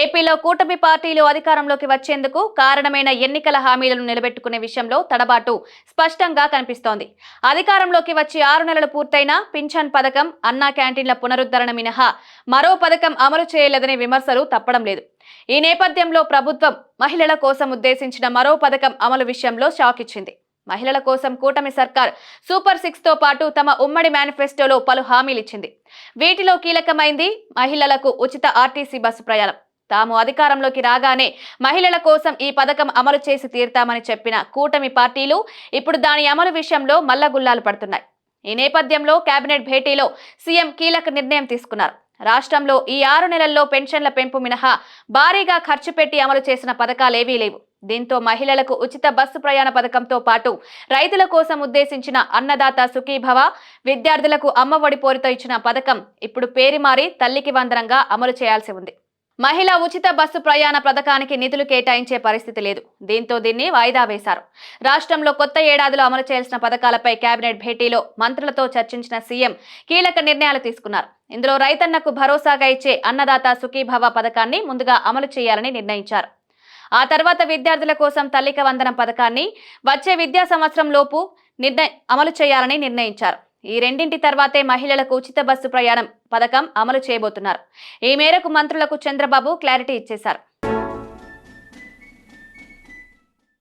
ఏపీలో కూటమి పార్టీలు అధికారంలోకి వచ్చేందుకు కారణమైన ఎన్నికల హామీలను నిలబెట్టుకునే విషయంలో తడబాటు స్పష్టంగా కనిపిస్తోంది. అధికారంలోకి వచ్చి ఆరు నెలలు పూర్తయినా పింఛన్ పథకం అన్నా క్యాంటీన్ల పునరుద్ధరణ మినహా మరో పథకం అమలు చేయలేదనే విమర్శలు తప్పడం లేదు. ఈ నేపథ్యంలో ప్రభుత్వం మహిళల కోసం ఉద్దేశించిన మరో పథకం అమలు విషయంలో షాక్ ఇచ్చింది. మహిళల కోసం కూటమి సర్కార్ సూపర్ సిక్స్తో పాటు తమ ఉమ్మడి మేనిఫెస్టోలో పలు హామీలిచ్చింది వీటిలో కీలకమైంది మహిళలకు ఉచిత ఆర్టీసీ బస్సు ప్రయాణం. తాము అధికారంలోకి రాగానే మహిళల కోసం ఈ పథకం అమలు చేసి తీరుతామని చెప్పిన కూటమి పార్టీలు ఇప్పుడు దాని అమలు విషయంలో మల్లగుల్లాలు పడుతున్నాయి. ఈ నేపథ్యంలో కేబినెట్ భేటీలో సీఎం కీలక నిర్ణయం తీసుకున్నారు. రాష్ట్రంలో ఈ ఆరు నెలల్లో పెన్షన్ల పెంపు మినహా భారీగా ఖర్చు పెట్టి అమలు చేసిన పథకాలేవీ లేవు. దీంతో మహిళలకు ఉచిత బస్సు ప్రయాణ పథకంతో పాటు రైతుల కోసం ఉద్దేశించిన అన్నదాత సుఖీభవ విద్యార్థులకు అమ్మఒడి పోరుతో ఇచ్చిన పథకం ఇప్పుడు పేరు మారి తల్లికి వందనంగా అమలు చేయాల్సి ఉంది. మహిళా ఉచిత బస్సు ప్రయాణ పథకానికి నిధులు కేటాయించే పరిస్థితి లేదు. దీంతో దీన్ని వాయిదా వేశారు. రాష్ట్రంలో కొత్త ఏడాదిలో అమలు చేయాల్సిన పథకాలపై కేబినెట్ భేటీలో మంత్రులతో చర్చించిన సీఎం కీలక నిర్ణయాలు తీసుకున్నారు. ఇందులో రైతన్నకు భరోసాగా ఇచ్చే అన్నదాత సుఖీభవ పథకాన్ని ముందుగా అమలు చేయాలని నిర్ణయించారు. ఆ తర్వాత విద్యార్థుల కోసం తల్లిక వందనం పథకాన్ని వచ్చే విద్యా సంవత్సరం లోపు నిర్ణయ అమలు చేయాలని నిర్ణయించారు. ఈ రెండింటి తర్వాతే మహిళలకు ఉచిత బస్సు ప్రయాణం పథకం అమలు చేయబోతున్నారు. ఈ మేరకు మంత్రులకు చంద్రబాబు క్లారిటీ ఇచ్చేశారు.